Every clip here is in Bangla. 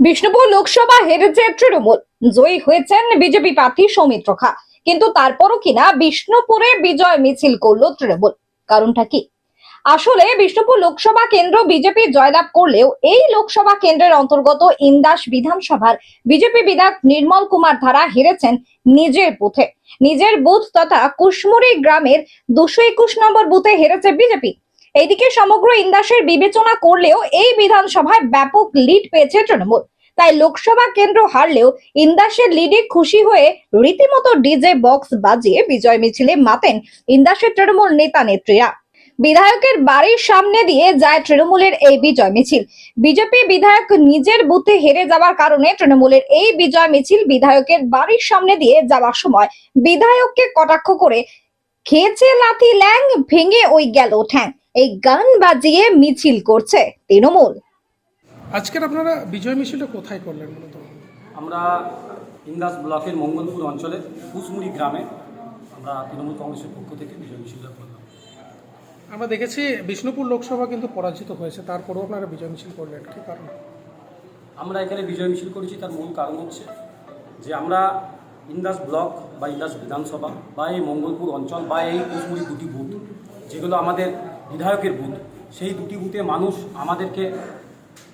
বিষ্ণুপুর লোকসভা হেরেছে তৃণমূল। জয়ী হয়েছেন বিজেপি প্রার্থী সৌমিত্র খা। কিন্তু তারপরও কিনা বিষ্ণুপুরে বিজয় মিছিল করল তৃণমূল। কারণটা কি? আসলে বিষ্ণুপুর লোকসভা কেন্দ্র বিজেপি জয়লাভ করলেও এই লোকসভা কেন্দ্রের অন্তর্গত ইন্দাস বিধানসভার বিজেপি বিধায়ক নির্মল কুমার ধারা হেরেছেন নিজের বুথে। নিজের বুথ তথা কুশমুড়ি গ্রামের দুশো একুশ নম্বর বুথে হেরেছে বিজেপি। এইদিকে সমগ্র ইন্দাসের বিবেচনা করলেও এই বিধানসভায় ব্যাপক লিড পেয়েছে তৃণমূল। তাই লোকসভা কেন্দ্র হারলেও ইন্দাসের লিডে খুশি হয়ে রীতিমতো ডিজে বক্স বাজিয়ে বিজয় মিছিলে মাতেন ইন্দাসের তৃণমূল নেতা নেত্রীরা বিধায়কের বাড়ির সামনে দিয়ে যায় তৃণমূলের এই বিজয় মিছিল। বিজেপি বিধায়ক নিজের বুথে হেরে যাওয়ার কারণে তৃণমূলের এই বিজয় মিছিল বিধায়কের বাড়ির সামনে দিয়ে যাওয়ার সময় বিধায়ককে কটাক্ষ করে খেয়েছে লাথি ল্যাং ভেঙে ওই গেল ঠ্যাং। এই গান বাজিয়ে মিছিল করছে তৃণমূল। আজকের আপনারা বিজয় মিছিলটা কোথায় করলেন মূলত আমরা ইন্দাস ব্লকের মঙ্গলপুর অঞ্চলের কুসমুড়ি গ্রামে আমরা তৃণমূল কংগ্রেসের পক্ষ থেকে বিজয় মিছিলটা করলাম। আমরা দেখেছি বিষ্ণুপুর লোকসভা কিন্তু পরাজিত হয়েছে, তারপরেও আপনারা বিজয় মিছিল করলেন, কি কারণ? আমরা এখানে বিজয় মিছিল করেছি, তার মূল কারণ হচ্ছে যে আমরা ইন্দাস ব্লক বা ইন্দাস বিধানসভা বা এই মঙ্গলপুর অঞ্চল বা এই কুসমুড়ি দুটি বুথ, যেগুলো আমাদের বিধায়কের বুথ, সেই দুটি বুথে মানুষ আমাদেরকে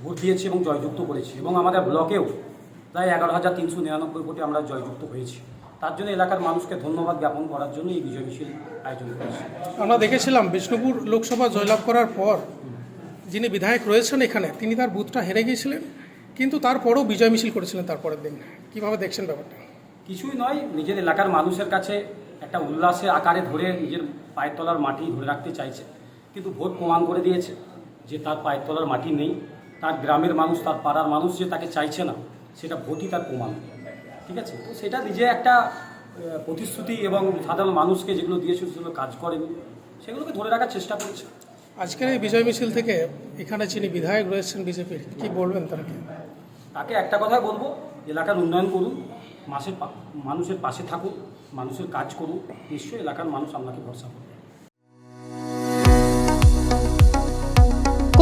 ভোট দিয়েছে এবং জয়যুক্ত করেছে এবং আমাদের ব্লকেও প্রায় এগারো হাজার তিনশো নিরানব্বই কোটি আমরা জয়যুক্ত হয়েছি। তার জন্য এলাকার মানুষকে ধন্যবাদ জ্ঞাপন করার জন্য এই বিজয় মিছিল আয়োজন করেছি। আমরা দেখেছিলাম বিষ্ণুপুর লোকসভা জয়লাভ করার পর যিনি বিধায়ক রয়েছেন এখানে তিনি তার বুথটা হেরে গিয়েছিলেন কিন্তু তারপরেও বিজয় মিছিল করেছিলেন তারপরের দিন। কীভাবে দেখছেন ব্যাপারটা? কিছুই নয় নিজের এলাকার মানুষের কাছে একটা উল্লাসের আকারে ধরে নিজের পায়ের তলার মাটি ধরে রাখতে চাইছে কিন্তু ভোট প্রমাণ করে দিয়েছে যে তার পায়ের তলার মাটি নেই তার গ্রামের মানুষ তার পাড়ার মানুষ যে তাকে চাইছে না সেটা ভোটই তার প্রমাণ। ঠিক আছে? তো সেটা নিজে একটা প্রতিশ্রুতি এবং সাধারণ মানুষকে যেগুলো দিয়েছে সেগুলো কাজ করেনি। সেগুলোকে ধরে রাখার চেষ্টা করেছে। আজকের এই বিজয় মিছিল থেকে এখানে যিনি বিধায়ক রয়েছেন বিজেপির কি বলবেন তাকে? তাকে একটা কথাই বলব এলাকার উন্নয়ন করুন মাসের মানুষের পাশে থাকুন মানুষের কাজ করুন নিশ্চয়ই এলাকার মানুষ আপনাকে ভরসা করবে।